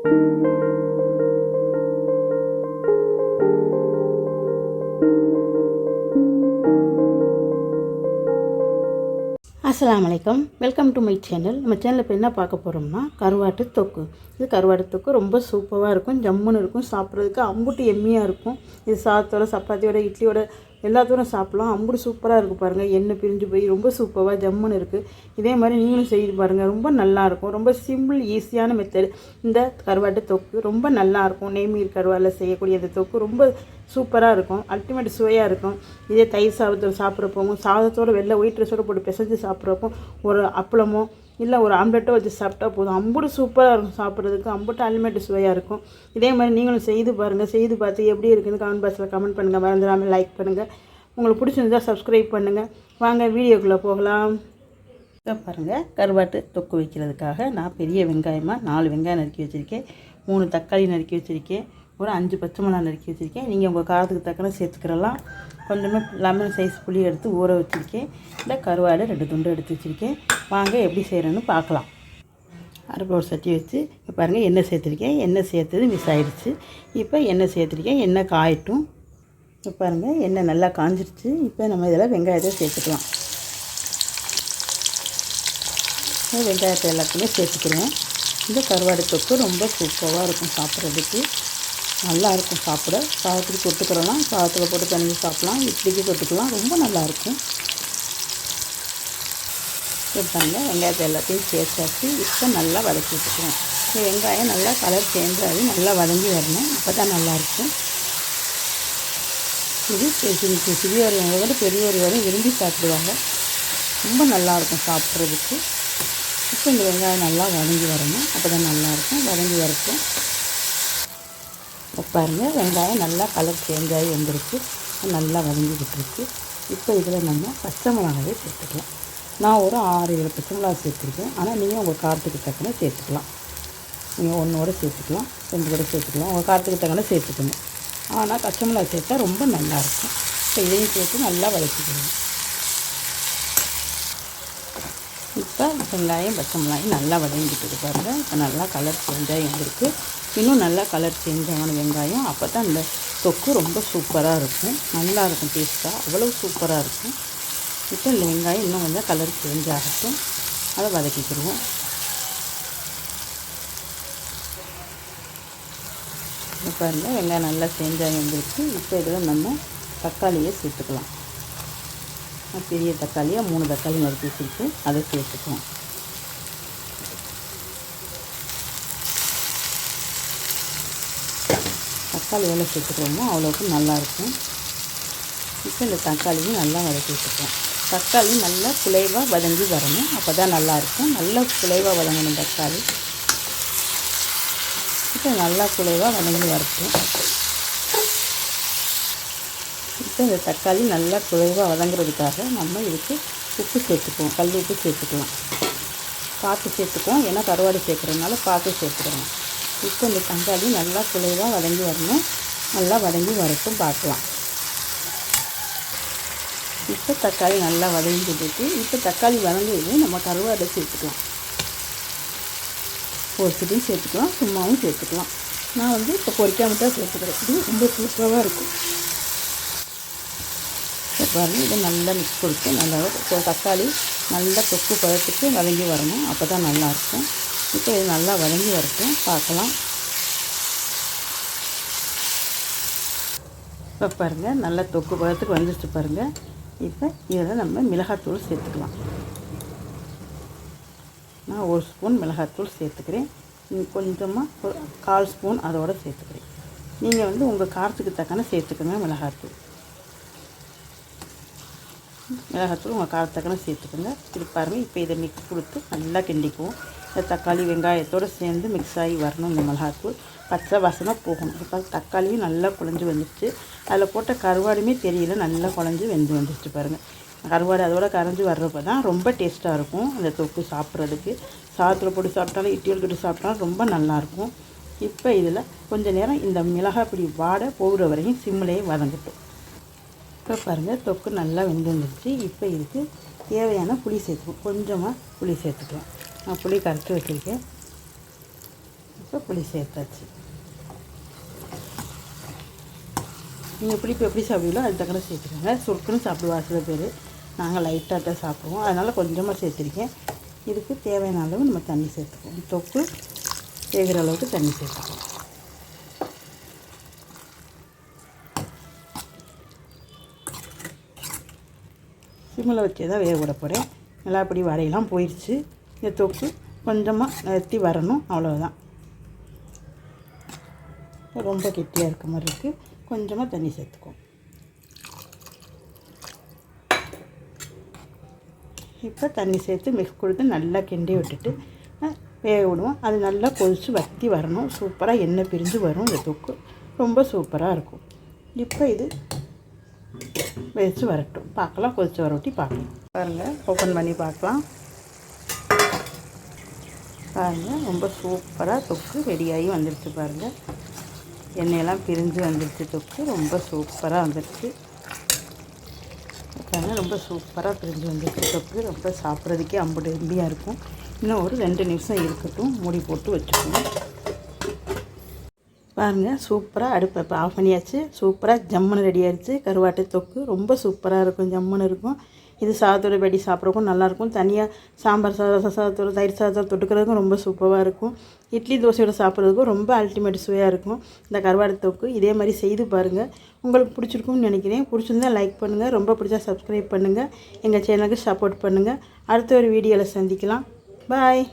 அஸ்லாம் வலைக்கம் welcome to my channel நம்ம சேனலில் இப்போ என்ன பார்க்க போகிறோம்னா கருவாட்டு தொக்கு. இது கருவாட்டு தொக்கு ரொம்ப சூப்பராக இருக்கும் ஜம்முன்னு இருக்கும் சாப்பிட்றதுக்கு அம்புட்டு எம்மியாக இருக்கும். இது சாத்தோட சப்பாத்தியோட இட்லியோட எல்லாத்தோட சாப்பிட்லாம். அம்புடு சூப்பராக இருக்கும் பாருங்கள் எண்ணெய் பிரிஞ்சு போய் ரொம்ப சூப்பராக ஜம்முன்னு இருக்குது இதே மாதிரி நீங்களும் செய்து பாருங்கள் ரொம்ப நல்லாயிருக்கும் ரொம்ப சிம்பிள் ஈஸியான மெத்தட் இந்த கருவாட்டு தொக்கு ரொம்ப நல்லாயிருக்கும் நெய்மீர் கருவாடில் செய்யக்கூடிய அந்த தொக்கு ரொம்ப சூப்பராக இருக்கும். அல்டிமேட் சுவையாக இருக்கும். இதே தயிர் சாதத்தை சாப்பிட்றப்போவும் சாதத்தோட வெள்ளை ஒயிட் ரைஸோடு போட்டு பிசைஞ்சு சாப்பிட்றப்போ ஒரு அப்பளமோ இல்லை ஒரு ஆம்லெட்டோ வச்சு சாப்பிட்டா போதும். அம்புட்டு சூப்பராக இருக்கும் சாப்பிட்றதுக்கு. அம்புட்டு அல்டிமேட் சுவையாக இருக்கும். இதே மாதிரி நீங்களும் செய்து பாருங்கள் செய்து பார்த்து எப்படி இருக்குன்னு கமெண்ட் பாக்ஸில் கமெண்ட் பண்ணுங்கள் மறந்துடாமல் லைக் பண்ணுங்கள் உங்களுக்கு பிடிச்சிருந்தா சப்ஸ்கிரைப் பண்ணுங்கள் வாங்க வீடியோக்குள்ளே போகலாம். இப்போ பாருங்கள் கருவாட்டு தொக்கு வைக்கிறதுக்காக நான் பெரிய வெங்காயமாக நாலு வெங்காயம் நறுக்கி வச்சுருக்கேன். மூணு தக்காளி நறுக்கி வச்சுருக்கேன். ஒரு அஞ்சு பச்சை மிளகா நறுக்கி வச்சுருக்கேன். நீங்கள் உங்கள் காரத்துக்கு தக்கன சேர்த்துக்கிறலாம். கொஞ்சமாக லெமன் சைஸ் புளி எடுத்து ஊற வச்சுருக்கேன். இந்த கருவாடு ரெண்டு துண்டு எடுத்து வச்சுருக்கேன். வாங்க எப்படி செய்கிறேன்னு பார்க்கலாம். அடுப்பு ஒரு சட்டி வச்சு இப்போ பாருங்கள் எண்ணெய் சேர்த்துருக்கேன். எண்ணெய் சேர்த்தது மிஸ் ஆயிடுச்சு. இப்போ எண்ணெய் சேர்த்துருக்கேன். எண்ணெய் காயட்டும். இப்போ பாருங்கள் எண்ணெய் நல்லா காஞ்சிருச்சு. இப்போ நம்ம இதில் வெங்காயத்தை சேர்த்துக்கலாம். வெங்காயத்தை எல்லாத்தையுமே சேர்த்துக்கிறேன். இந்த கருவாடு தொக்கு ரொம்ப சூப்பராக இருக்கும் சாப்பிட்றதுக்கு. நல்லா இருக்கும் சாப்பிட. சாதத்துக்கு தொட்டுக்கிறலாம் சாதத்தில் போட்டு தண்ணி சாப்பிட்லாம். இட்லிக்கு தொட்டுக்கலாம். ரொம்ப நல்லாயிருக்கும். பாருங்க. வெங்காயத்தை எல்லாத்தையும் சேர்த்தாச்சு. இப்போ நல்லா வதக்கி விட்டுக்குவோம் இந்த வெங்காயம் நல்லா கலர் சேஞ்ச் ஆகி நல்லா வதங்கி வரணும். அப்போ தான் நல்லாயிருக்கும். இது சிறு விட பெரியவர் வரை விரும்பி சாப்பிடுவாங்க. ரொம்ப நல்லாயிருக்கும் சாப்பிட்றதுக்கு. இப்போ இந்த வெங்காயம் நல்லா வதங்கி வரணும். அப்போ தான் நல்லாயிருக்கும். வதங்கி வரட்டும். பாருங்கள் வெங்காயம் நல்லா கலர் சேஞ்ச் ஆகி வந்துருக்கு நல்லா வதங்கிக்கிட்டுருக்கு. இப்போ இதில் நம்ம பச்சை மிளகாவே சேர்த்துக்கலாம். நான் ஒரு ஆறு ஏழு பச்சை மிளகா சேர்த்துருக்கேன். ஆனால் நீங்கள் உங்கள் காரத்துக்கு தக்கன சேர்த்துக்கலாம். நீங்கள் ஒன்றோட சேர்த்துக்கலாம் ரெண்டு கூட சேர்த்துக்கலாம். உங்கள் காரத்துக்கு தக்கன சேர்த்துக்கணும். ஆனால் பச்சை மிளகா சேர்த்தா ரொம்ப நல்லாயிருக்கும் இப்போ இதையும் சேர்த்து நல்லா வதக்கிக்கணும். இப்போ வெங்காயம் பச்சை மிளகாயும் நல்லா வதங்கிட்டு பாருங்கள் இப்போ நல்லா கலர் சேஞ்சாக ஆகி இன்னும் நல்லா கலர் சேஞ்ச் ஆகணும் வெங்காயம். அப்போ தான் இந்த தொக்கு ரொம்ப சூப்பராக இருக்கும். நல்லா இருக்கும் டேஸ்ட்டாக அவ்வளோ சூப்பராக இருக்கும். இப்போ இந்த வெங்காயம் இன்னும் கொஞ்சம் கலர் சேஞ்ச் ஆகட்டும். அதை வதக்கிக்கிடுவோம் இப்போ பாருங்கள் வெங்காயம் நல்லா சேஞ்ச் ஆகி வந்துருச்சு. இப்போ இதில் நம்ம தக்காளியை சேர்த்துக்கலாம். பெரிய தக்காளியாக மூணு தக்காளி நறுக்கி வச்சுருக்கு அதை சேர்த்துக்குவோம் தக்காளி எவ்வளோ சேர்த்துக்கிறோமோ அவ்வளோக்கு நல்லாயிருக்கும். இப்போ இந்த தக்காளியும் நல்லா வதக்கி வச்சுக்குவோம் தக்காளி நல்லா குலைவாக வதங்கி வரணும். அப்போ தான் நல்லாயிருக்கும். நல்லா குலைவாக வதங்கணும் தக்காளி. இப்போ நல்லா குலைவாக வதங்கி வரட்டும். இப்போ இந்த தக்காளி நல்லா குலைவாக வதங்குறதுக்காக நம்ம இதுக்கு உப்பு சேர்த்துக்குவோம். கல் உப்பு சேர்த்துக்கலாம். பார்த்து சேர்த்துக்குவோம். ஏன்னா கருவாடு சேர்க்குறதுனால பார்த்து சேர்த்துக்கிறோம் இப்போ இந்த தக்காளி நல்லா குழைவாக வதங்கி வரணும். நல்லா வதங்கி வரட்டும் பார்க்கலாம். இப்போ தக்காளி நல்லா வதங்கிட்டு இப்போ தக்காளி வதங்கிது நம்ம கருவாடை சேர்த்துக்கலாம். பொரிச்சிட்டும் சேர்த்துக்கலாம். சும்மாவும் சேர்த்துக்கலாம். நான் வந்து இப்போ பொரிக்காமல் தான் சேர்த்துக்கிறேன். இது ரொம்ப சூப்பராக இருக்கும். பாருங்கள் இதை நல்லா மிக்ஸ் கொடுத்து நல்லா தக்காளி நல்லா தொக்கு பதத்துக்கு வதங்கி வரணும். அப்போ தான் நல்லாயிருக்கும் இப்போ இது நல்லா வதங்கி வரட்டும். பார்க்கலாம். இப்போ பாருங்கள் நல்லா தொக்கு பழத்துக்கு வந்துட்டு பாருங்கள் இப்போ இதில் நம்ம மிளகாத்தூள் சேர்த்துக்கலாம். நான் ஒரு ஸ்பூன் மிளகாத்தூள் சேர்த்துக்கிறேன். கொஞ்சமாக ஒரு கால் ஸ்பூன் அதோடு சேர்த்துக்கிறேன். நீங்கள் வந்து உங்கள் காரத்துக்கு தக்கன சேர்த்துக்கோங்க மிளகாத்தூள். மிளகாத்தூள் உங்கள் காரத்தக்கன சேர்த்துக்கோங்க. இது பாருங்கள் இப்போ இதை மிக்ஸ் கொடுத்து நல்லா கிண்டிக்குவோம். இந்த தக்காளி வெங்காயத்தோடு சேர்ந்து மிக்ஸ் ஆகி வரணும் இந்த மிளகாத்தூள். பச்சை வாசனை போகணும். இப்போ தக்காளியும் நல்லா குழஞ்சி வந்துடுச்சு அதில் போட்ட கருவாடுமே தெரியல நல்லா குழஞ்சி வெந்து வந்துடுச்சு பாருங்கள் கருவாடு அதோட கரைஞ்சி வர்றப்ப தான் ரொம்ப டேஸ்ட்டாக இருக்கும் அந்த தொக்கு சாப்பிட்றதுக்கு. சாதத்தில் போட்டு சாப்பிட்டாலும் இட்டியோடு கட்டி சாப்பிட்டாலும் ரொம்ப நல்லாயிருக்கும் இப்போ இதில் கொஞ்சம் நேரம் இந்த மிளகாய் வாடை போகிற வரையும் சிம்மிலேயே வதங்கட்டும். இப்போ பாருங்கள் தொக்கு நல்லா வெந்து வந்துடுச்சு இப்போ இதுக்கு தேவையான புளி சேர்த்துக்கும் கொஞ்சமாக புளி சேர்த்துக்கலாம். நான் புளி கரைச்சி வச்சுருக்கேன். இப்போ புளி சேர்த்தாச்சு. நீங்கள் புளிப்பு எப்படி சாப்பிடுவீங்களோ அது தக்கன சேர்த்துக்கோங்க. சுருக்குன்னு சாப்பிடுவா சில பேர். நாங்கள் லைட்டாக தான் சாப்பிடுவோம். அதனால் கொஞ்சமாக சேர்த்துருக்கேன். இதுக்கு தேவையான அளவு நம்ம தண்ணி சேர்த்துக்குவோம். தொக்கு வேகிற அளவுக்கு தண்ணி சேர்த்துக்குவோம். சிம்மில் வச்சே தான் வேக விட போகிறேன் நல்லா இப்படி வரையெல்லாம் போயிடுச்சு இந்த தொக்கு கொஞ்சமாக நிறுத்தி வரணும். அவ்வளோதான் ரொம்ப கெட்டியாக இருக்க மாதிரி இருக்குது கொஞ்சமாக தண்ணி சேர்த்துக்குவோம் இப்போ தண்ணி சேர்த்து மிக்ஸ் கொடுத்து நல்லா கிண்டி விட்டுட்டு வேக விடுவோம். அது நல்லா கொதித்து வத்தி வரணும். சூப்பராக எண்ணெய் பிரிஞ்சு வரும் இந்த தொக்கு. ரொம்ப சூப்பராக இருக்கும். இப்போ இது வெச்சு வரட்டும். பார்க்கலாம். கொதித்து வரட்டி பார்க்கலாம். பாருங்கள் ஓப்பன் பண்ணி பார்க்கலாம். பாருங்கள் ரொம்ப சூப்பராக தொக்கு ரெடியாகி வந்துடுச்சு பாருங்கள் எண்ணெயெல்லாம் பிரிஞ்சு வந்துடுச்சு தொக்கு ரொம்ப சூப்பராக வந்துடுச்சு பாருங்க ரொம்ப சூப்பராக பிரிஞ்சு வந்துடுச்சு தொக்கு. ரொம்ப சாப்பிட்றதுக்கே அம்பது எம்பியாக இருக்கும். இன்னும் ஒரு ரெண்டு நிமிஷம் இருக்கட்டும் மூடி போட்டு வச்சுக்கணும் பாருங்கள் சூப்பராக அடுப்பை இப்போ ஆஃப் பண்ணியாச்சு. சூப்பராக ஜம்முன்னு ரெடி ஆயிடுச்சு கருவாட்டு தொக்கு ரொம்ப சூப்பராக இருக்கும் ஜம்முன்னு இருக்கும். இது சாதத்தோட வெடி சாப்பிட்றக்கும் நல்லாயிருக்கும். தனியாக சாம்பார் சாதம் ரச சாதத்தோட தயிர் சாதத்தோட தொட்டுக்கிறதுக்கும் ரொம்ப சூப்பராக இருக்கும். இட்லி தோசையோட சாப்பிட்றதுக்கும் ரொம்ப அல்டிமேட் சுவையாக இருக்கும். இந்த கருவாடு தொக்கு இதே மாதிரி செய்து பாருங்கள் உங்களுக்கு பிடிச்சிருக்கும்னு நினைக்கிறேன். பிடிச்சிருந்தா லைக் பண்ணுங்கள் ரொம்ப பிடிச்சா சப்ஸ்கிரைப் பண்ணுங்கள் எங்கள் சேனலுக்கு சப்போர்ட் பண்ணுங்கள் அடுத்த ஒரு வீடியோவில் சந்திக்கலாம். பாய்